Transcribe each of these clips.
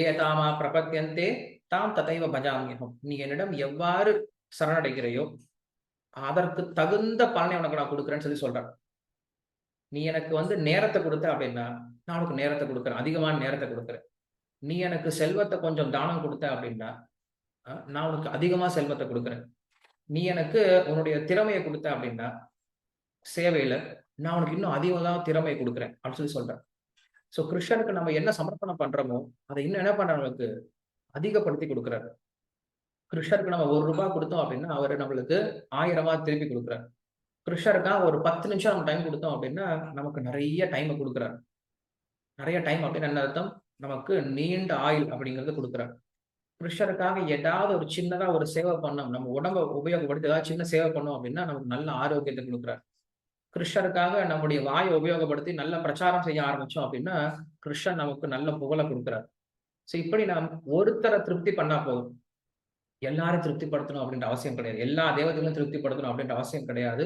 ஏதாமா பிரபத்தியந்தே தாம் ததைவ பஜாமியகம் நீ என்னிடம் எவ்வாறு சரணடைகிறையோ அதற்கு தகுந்த பலனை உனக்கு நான் கொடுக்குறேன்னு சொல்லி சொல்றேன் நீ எனக்கு வந்து நேரத்தை கொடுத்த அப்படின்னா நான் உனக்கு நேரத்தை கொடுக்குறேன். அதிகமான நேரத்தை கொடுக்குறேன். நீ எனக்கு செல்வத்தை கொஞ்சம் தானம் கொடுத்த அப்படின்னா நான் உனக்கு அதிகமா செல்வத்தை கொடுக்குறேன். நீ எனக்கு உன்னுடைய திறமையை கொடுத்த அப்படின்னா சேவையில நான் உனக்கு இன்னும் அதிகமாக திறமையை கொடுக்குறேன் அப்படின்னு சொல்லி சொல்றேன் ஸோ கிருஷ்ணனுக்கு நம்ம என்ன சமர்ப்பணம் பண்றோமோ அதை இன்னும் என்ன பண்றவங்களுக்கு அதிகப்படுத்தி கொடுக்குறாரு. கிருஷ்ணருக்கு நம்ம ஒரு ரூபாய் கொடுத்தோம் அப்படின்னா அவர் நம்மளுக்கு ஆயிரம் ரூபாய் திருப்பி கொடுக்குறாரு. கிருஷ்ணருக்காக ஒரு பத்து நிமிஷம் நம்ம டைம் கொடுத்தோம் அப்படின்னா நமக்கு நிறைய டைமை கொடுக்குறாரு. நிறைய டைம் அப்படின்னு என்ன அர்த்தம்? நமக்கு நீண்ட ஆயுள் அப்படிங்கிறது கொடுக்குறாரு. கிருஷ்ணருக்காக ஏதாவது ஒரு சின்னதாக ஒரு சேவை பண்ணோம் நம்ம உடம்ப உபயோகப்படுத்தி ஏதாவது சின்ன சேவை பண்ணோம் அப்படின்னா நமக்கு நல்ல ஆரோக்கியத்தை கொடுக்குறாரு. கிருஷ்ணருக்காக நம்முடைய வாயை உபயோகப்படுத்தி நல்ல பிரச்சாரம் செய்ய ஆரம்பிச்சோம் அப்படின்னா கிருஷ்ணன் நமக்கு நல்ல புகழை கொடுக்குறாரு. ஸோ இப்படி நாம் ஒருத்தரை திருப்தி பண்ணா போதும். எல்லாரும் திருப்திப்படுத்தணும் அப்படின்ற அவசியம் கிடையாது. எல்லா தேவதைகளும் திருப்திப்படுத்தணும் அப்படின்ற அவசியம் கிடையாது.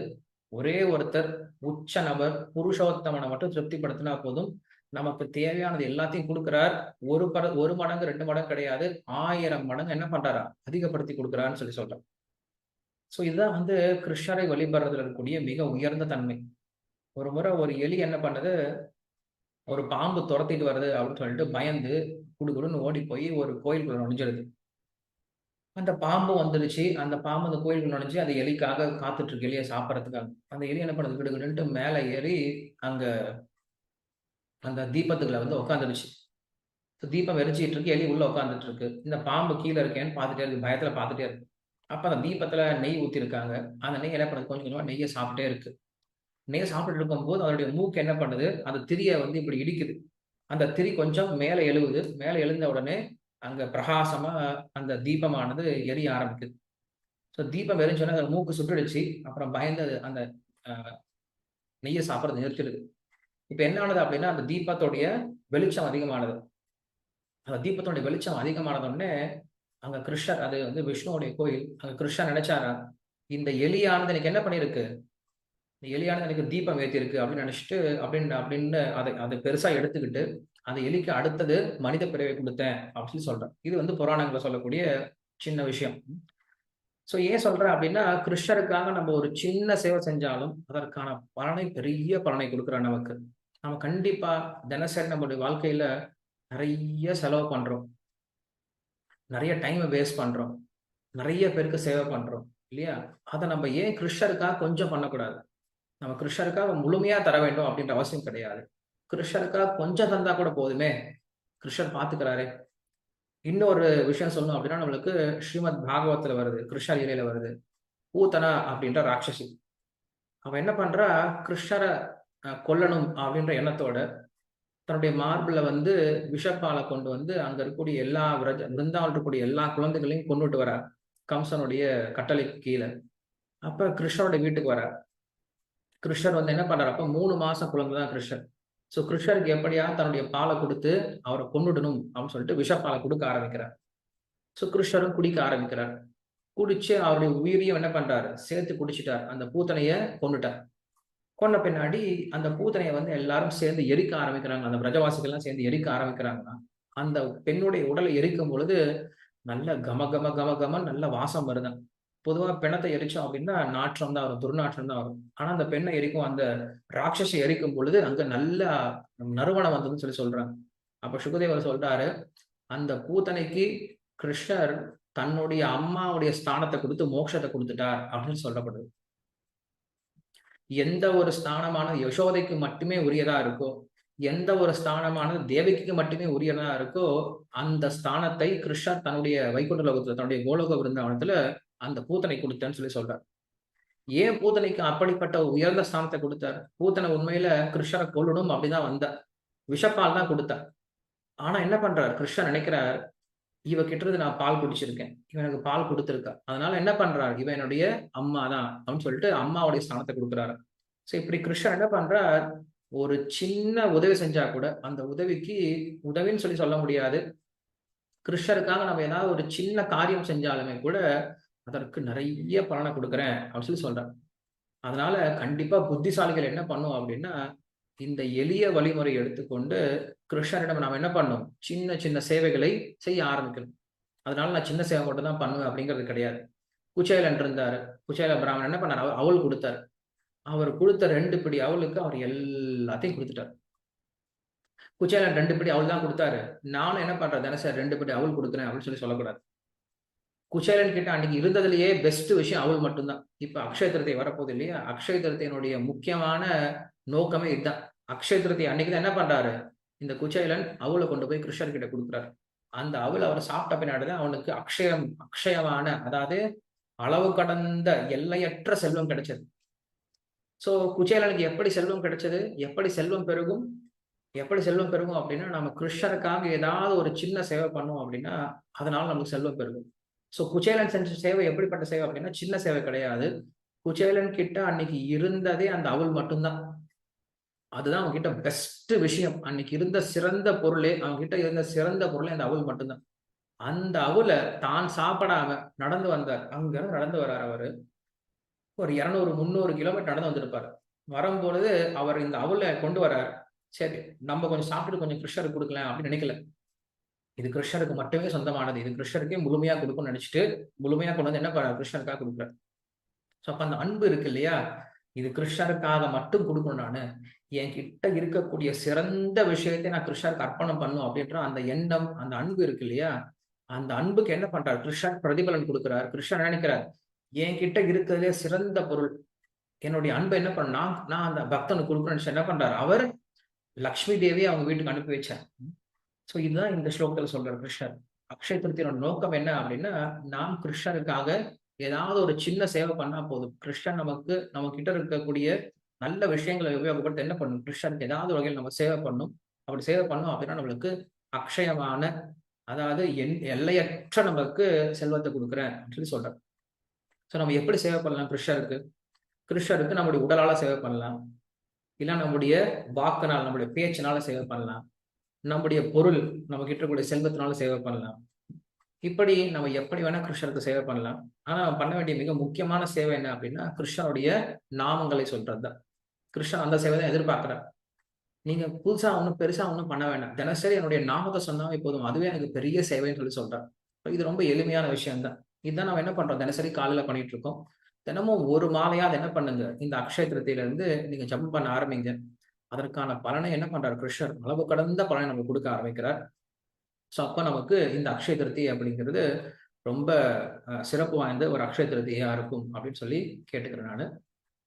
ஒரே ஒருத்தர் உச்ச நபர் புருஷோத்தமனை மட்டும் திருப்திப்படுத்தினா போதும். நமக்கு தேவையானது எல்லாத்தையும் கொடுக்குறார். ஒரு பட ஒரு மடங்கு ரெண்டு மடங்கு கிடையாது. ஆயிரம் மடங்கு என்ன பண்றாரா? அதிகப்படுத்தி கொடுக்குறான்னு சொல்லி சொல்றேன் ஸோ இதுதான் வந்து கிருஷ்ணரை வழிபடுறதுல இருக்கக்கூடிய மிக உயர்ந்த தன்மை. ஒரு முறை ஒரு எலி என்ன பண்ணுது? ஒரு பாம்பு துரத்திட்டு வருது அப்படின்னு சொல்லிட்டு பயந்து குடுகுடுன்னு ஓடி போய் ஒரு கோயிலுக்குள்ள நுழைஞ்சிருது அந்த பாம்பு வந்துருச்சு. அந்த பாம்பு அந்த கோயிலுக்கு நுழைஞ்சு அந்த எலிக்காக காத்துட்டு இருக்கு எலியை சாப்பிட்றதுக்காக. அந்த எலி என்ன பண்ணுது? கிடுகிடுன்ட்டு மேலே ஏறி அங்க அந்த தீபத்துக்குள்ள வந்து உட்காந்துருச்சு தீபம் எரிச்சிட்டு இருக்கு எலி உள்ள உட்காந்துட்டு இருக்கு இந்த பாம்பு கீழே இருக்கேன்னு பார்த்துட்டே இருக்கு. பயத்துல பார்த்துட்டே இருக்கு. அப்ப அந்த தீபத்துல நெய் ஊத்திருக்காங்க. அந்த நெய் என்ன பண்ணுது? கொஞ்சம் கொஞ்சமா நெய்யை சாப்பிட்டே இருக்கு. நெய் சாப்பிட்டு இருக்கும்போது அதனுடைய மூக்கு என்ன பண்ணுது? அந்த திரியை வந்து இப்படி இடிக்குது. அந்த திரி கொஞ்சம் மேலே எழுவுது. மேலே எழுந்த உடனே அங்க பிரகாசமா அந்த தீபமானது எரிய ஆரம்பிக்குது. ஸோ தீபம் எரிஞ்சோடனே அந்த மூக்கு சுட்டுடுச்சு அப்புறம் பயந்து அந்த நெய்யை சாப்பிட்றது நிறுத்திடுது. இப்போ என்ன ஆனது அப்படின்னா அந்த தீபத்தோடைய வெளிச்சம் அதிகமானது. அந்த தீபத்தோடைய வெளிச்சம் அதிகமானதுடனே அங்க கிருஷ்ணர் அது வந்து விஷ்ணுவோடைய கோயில். அங்க கிருஷ்ணர் நினைச்சாரா இந்த எலியானது எனக்கு என்ன பண்ணிருக்கு இந்த எலியானது எனக்கு தீபம் ஏற்றிருக்கு அப்படின்னு நினைச்சிட்டு அப்படின்னு அப்படின்னு அதை அதை பெருசா எடுத்துக்கிட்டு அந்த எலிக்கு அடுத்தது மனித பிறவை கொடுத்தேன் அப்படின்னு சொல்றேன். இது வந்து புராணங்களை சொல்லக்கூடிய சின்ன விஷயம். ஸோ ஏன் சொல்றேன் அப்படின்னா கிருஷ்ணருக்காக நம்ம ஒரு சின்ன சேவை செஞ்சாலும் அதற்கான பலனை பெரிய பலனை கொடுக்குறோம் நமக்கு. நம்ம கண்டிப்பா தினசரி நம்மளுடைய வாழ்க்கையில நிறைய செலவு பண்றோம். நிறைய டைமை வேஸ்ட் பண்றோம். நிறைய பேருக்கு சேவை பண்றோம் இல்லையா? அதை நம்ம ஏன் கிருஷ்ணருக்காக கொஞ்சம் பண்ணக்கூடாது? நம்ம கிருஷ்ணருக்காக முழுமையா தர வேண்டும் அப்படின்ற அவசியம் கிடையாது. கிருஷ்ணருக்காக கொஞ்சம் தந்தா கூட போதுமே. கிருஷ்ணர் பாத்துக்கிறாரே. இன்னொரு விஷயம் சொல்லணும் அப்படின்னா நம்மளுக்கு ஸ்ரீமத் பாகவத்துல வருது கிருஷ்ணர் இலையில வருது. பூத்தனா அப்படின்ற ராட்சசி. அவன் என்ன பண்றா? கிருஷ்ணரை கொல்லணும் அப்படின்ற எண்ணத்தோட தன்னுடைய மார்பில் வந்து விஷப்பாலை கொண்டு வந்து அங்க இருக்கக்கூடிய எல்லா விரஜ விருந்தாவில் இருக்கக்கூடிய எல்லா குழந்தைகளையும் கொண்டுட்டு வரார். கம்சனுடைய கட்டளைக்கு கீழே. அப்ப கிருஷ்ணனுடைய வீட்டுக்கு வரார். கிருஷ்ணர் வந்து என்ன பண்றாரு? அப்ப மூணு மாசம் குழந்தை தான் கிருஷ்ணர். ஸோ கிருஷ்ணருக்கு எப்படியா தன்னுடைய பாலை கொடுத்து அவரை கொண்டுடணும் அப்படின்னு சொல்லிட்டு விஷப்பாலை கொடுக்க ஆரம்பிக்கிறார். ஸோ கிருஷ்ணரும் குடிக்க ஆரம்பிக்கிறார். குடிச்சு அவருடைய உயிரையும் என்ன பண்றாரு? சேர்த்து குடிச்சிட்டார். அந்த பூத்தனைய கொண்டுட்டார் கொண்ட பின்னாடி அந்த பூதனையை வந்து எல்லாரும் சேர்ந்து எரிக்க ஆரம்பிக்கிறாங்க. அந்த பிரஜவாசிகள்லாம் சேர்ந்து எரிக்க ஆரம்பிக்கிறாங்கன்னா அந்த பெண்ணுடைய உடலை எரிக்கும் பொழுது நல்ல கம கம கம கம நல்ல வாசம் வருதான் பொதுவாக பிணத்தை எரிச்சோம் அப்படின்னா நாற்றம் தான் வரும் துர்நாற்றம் தான் வரும். ஆனா அந்த பெண்ணை எரிக்கும் அந்த ராட்சஸை எரிக்கும் பொழுது அங்க நல்ல நறுவனம் வந்ததுன்னு சொல்லி சொல்றாங்க. அப்ப சுகதேவர் சொல்றாரு அந்த பூத்தனைக்கு கிருஷ்ணர் தன்னுடைய அம்மாவுடைய ஸ்தானத்தை கொடுத்து மோட்சத்தை கொடுத்துட்டார் அப்படின்னு சொல்லப்படுது. எந்த ஒரு ஸ்தானமானது யசோதைக்கு மட்டுமே உரியதா இருக்கோ எந்த ஒரு ஸ்தானமானது தேவகிக்கு மட்டுமே உரியதா இருக்கோ அந்த ஸ்தானத்தை கிருஷ்ணர் தன்னுடைய வைகுண்ட லோகத்துல தன்னுடைய கோலோக விருந்தாவனத்துல அந்த பூத்தனை கொடுத்தேன்னு சொல்லி சொல்றார். ஏன் பூத்தனைக்கு அப்படிப்பட்ட உயர்ந்த ஸ்தானத்தை கொடுத்தார்? பூத்தனை உண்மையில கிருஷ்ணரை கொல்லணும் அப்படிதான் வந்தார். விஷப்பால் தான் கொடுத்தார். ஆனா என்ன பண்றார்? கிருஷ்ணன் நினைக்கிறார் இவ கிட்டது நான் பால் குடிச்சிருக்கேன். இவனுக்கு பால் கொடுத்துருக்கா. அதனால என்ன பண்றாரு? இவன் என்னுடைய அம்மா தான் அப்படின்னு சொல்லிட்டு அம்மாவுடைய ஸ்தானத்தை கொடுக்குறாரு. ஸோ இப்படி கிருஷ்ணன் என்ன பண்றார்? ஒரு சின்ன உதவி செஞ்சா கூட அந்த உதவிக்கு உதவின்னு சொல்லி சொல்ல முடியாது. கிருஷ்ணருக்காக நம்ம ஏதாவது ஒரு சின்ன காரியம் செஞ்சாலுமே கூட அதற்கு நிறைய பலனை கொடுக்குறேன் அப்படின்னு சொல்லி சொல்றேன் அதனால கண்டிப்பா புத்திசாலிகள் என்ன பண்ணும் அப்படின்னா இந்த எளிய வழிமுறை எடுத்துக்கொண்டு கிருஷ்ணரிடம் நாம் என்ன பண்ணோம் சின்ன சின்ன சேவைகளை செய்ய ஆரம்பிக்கணும். அதனால நான் சின்ன சேவை மட்டும் தான் பண்ணுவேன் அப்படிங்கிறது கிடையாது. குச்சேலன் இருந்தாரு குச்சேல பிராமணன் என்ன பண்ணார்? அவர் அவள் கொடுத்தாரு. அவர் கொடுத்த ரெண்டு பிடி அவளுக்கு அவர் எல்லாத்தையும் கொடுத்துட்டார். குச்சேலன் ரெண்டு பிடி அவள் தான் கொடுத்தாரு. நானும் என்ன பண்றேன்? தினசரி ரெண்டு பிடி அவள் கொடுக்குறேன் அப்படின்னு சொல்லி சொல்லக்கூடாது. குச்சேலன் கிட்ட அன்னைக்கு இருந்ததுலயே பெஸ்ட் விஷயம் அவள் மட்டும்தான். இப்ப அக்ஷய திருத்தை வரப்போகுது இல்லையா? அக்ஷய திருத்தையினுடைய முக்கியமான நோக்கமே இதுதான். அக்ஷய திருத்தி அன்னைக்கு தான் என்ன பண்றாரு? இந்த குச்சேலன் அவளை கொண்டு போய் கிருஷ்ணர் கிட்ட கொடுக்குறாரு. அந்த அவள் அவர் சாப்பிட்ட பின்னாடி தான் அவனுக்கு அக்ஷயம் அக்ஷயமான அதாவது அளவு கடந்த எல்லையற்ற செல்வம் கிடைச்சது. ஸோ குச்சேலனுக்கு எப்படி செல்வம் கிடைச்சது? எப்படி செல்வம் பெருகும்? எப்படி செல்வம் பெருகும் அப்படின்னா நம்ம கிருஷ்ணருக்காக ஏதாவது ஒரு சின்ன சேவை பண்ணோம் அப்படின்னா அதனால நமக்கு செல்வம் பெருகும். ஸோ குச்சேலன் செஞ்ச சேவை எப்படிப்பட்ட சேவை அப்படின்னா சின்ன சேவை கிடையாது. குச்சேலன் கிட்ட அன்னைக்கு இருந்ததே அந்த அவள் மட்டும்தான். அதுதான் அவங்க கிட்ட பெஸ்ட் விஷயம். அன்னைக்கு இருந்த சிறந்த பொருளே அவங்க கிட்ட இருந்த சிறந்த பொருளே அந்த அவள் மட்டும்தான். அந்த அவளை தான் சாப்பிடாம நடந்து வந்தார். அங்க நடந்து வர்றார் அவரு. ஒரு இரநூறு முந்நூறு கிலோமீட்டர் நடந்து வந்திருப்பாரு. வரும்பொழுது அவர் இந்த அவளை கொண்டு வர்றாரு சரி நம்ம கொஞ்சம் சாப்பிட்டு கொஞ்சம் கிருஷ்ணருக்கு கொடுக்கலாம் அப்படின்னு நினைக்கல. இது கிருஷ்ணருக்கு மட்டுமே சொந்தமானது. இது கிருஷ்ணருக்கே முழுமையா கொடுக்கும்னு நினைச்சிட்டு முழுமையா கொண்டு வந்து என்ன பண்ணார் கிருஷ்ணருக்காக கொடுக்குறாரு. ஸோ அப்ப அந்த அன்பு இருக்கு இல்லையா? இது கிருஷ்ணருக்காக மட்டும் கொடுக்கணும் நான். என்கிட்ட இருக்கக்கூடிய சிறந்த விஷயத்தை நான் கிருஷ்ணருக்கு அர்ப்பணம் பண்ணும் அப்படின்ற அந்த எண்ணம் அந்த அன்பு இருக்கு இல்லையா? அந்த அன்புக்கு என்ன பண்றாரு? கிருஷ்ணர் பிரதிபலன் கொடுக்கிறார். கிருஷ்ணர் நினைக்கிறார் என்கிட்ட இருக்கிறதுலே சிறந்த பொருள். என்னுடைய அன்பை என்ன பண்ண நான் நான் அந்த பக்தனுக்கு கொடுக்குறேன்னு என்ன பண்றாரு? அவர் லக்ஷ்மி தேவியை அவங்க வீட்டுக்கு அனுப்பி வச்சார். ஸோ இதுதான் இந்த ஸ்லோகத்துல சொல்றாரு கிருஷ்ணர். அக்ஷய திருத்தியோட நோக்கம் என்ன அப்படின்னா நாம் கிருஷ்ணருக்காக ஏதாவது ஒரு சின்ன சேவை பண்ணா போதும். கிறிஸ்டன் நமக்கு நம்ம கிட்ட இருக்கக்கூடிய நல்ல விஷயங்களை உபயோகப்படுத்த என்ன பண்ணும்? கிருஷ்ணனுக்கு ஏதாவது வகையில் நம்ம சேவை பண்ணும். அப்படி சேவை பண்ணோம் அப்படின்னா நம்மளுக்கு அக்ஷயமான அதாவது என் எல்லையற்ற நமக்கு செல்வத்தை கொடுக்குறேன் சொல்லி சொல்றேன் ஸோ நம்ம எப்படி சேவை பண்ணலாம் கிறிஸ்டருக்கு கிறிஸ்டருக்கு நம்முடைய உடலால சேவை பண்ணலாம். இல்லை நம்முடைய வாக்குனால் நம்முடைய பேச்சினால சேவை பண்ணலாம். நம்முடைய பொருள் நம்ம கிட்ட கூடிய செல்வத்தினால சேவை பண்ணலாம். இப்படி நம்ம எப்படி வேணா கிருஷ்ணருக்கு சேவை பண்ணலாம். ஆனா பண்ண வேண்டிய மிக முக்கியமான சேவை என்ன அப்படின்னா கிருஷ்ணனுடைய நாமங்களை சொல்றதுதான். கிருஷ்ணன் அந்த சேவை தான் எதிர்பார்க்கிறார். நீங்க புதுசா ஒன்றும் பெருசா ஒன்றும் பண்ண வேண்டாம். தினசரி என்னுடைய நாமத்தை சொன்னாவே போதும். அதுவே எனக்கு பெரிய சேவைன்னு சொல்லி சொல்றேன் இது ரொம்ப எளிமையான விஷயம் தான் இதுதான் நம்ம என்ன பண்றோம்? தினசரி காலையில பண்ணிட்டு இருக்கோம். தினமும் ஒரு மாலையாவது என்ன பண்ணுங்க? இந்த அக்ஷய திருத்தியில இருந்து நீங்க ஜம்ப் பண்ண ஆரம்பிங்க. அதற்கான பலனை என்ன பண்றாரு கிருஷ்ணர்? அளவு கடந்த பலனை நம்ம கொடுக்க ஆரம்பிக்கிறார். ஸோ அப்போ நமக்கு இந்த அக்ஷய திருத்தி அப்படிங்கிறது ரொம்ப சிறப்பு வாய்ந்த ஒரு அக்ஷய திருத்தியாக இருக்கும் அப்படின்னு சொல்லி கேட்டுக்கிறேன் நான்.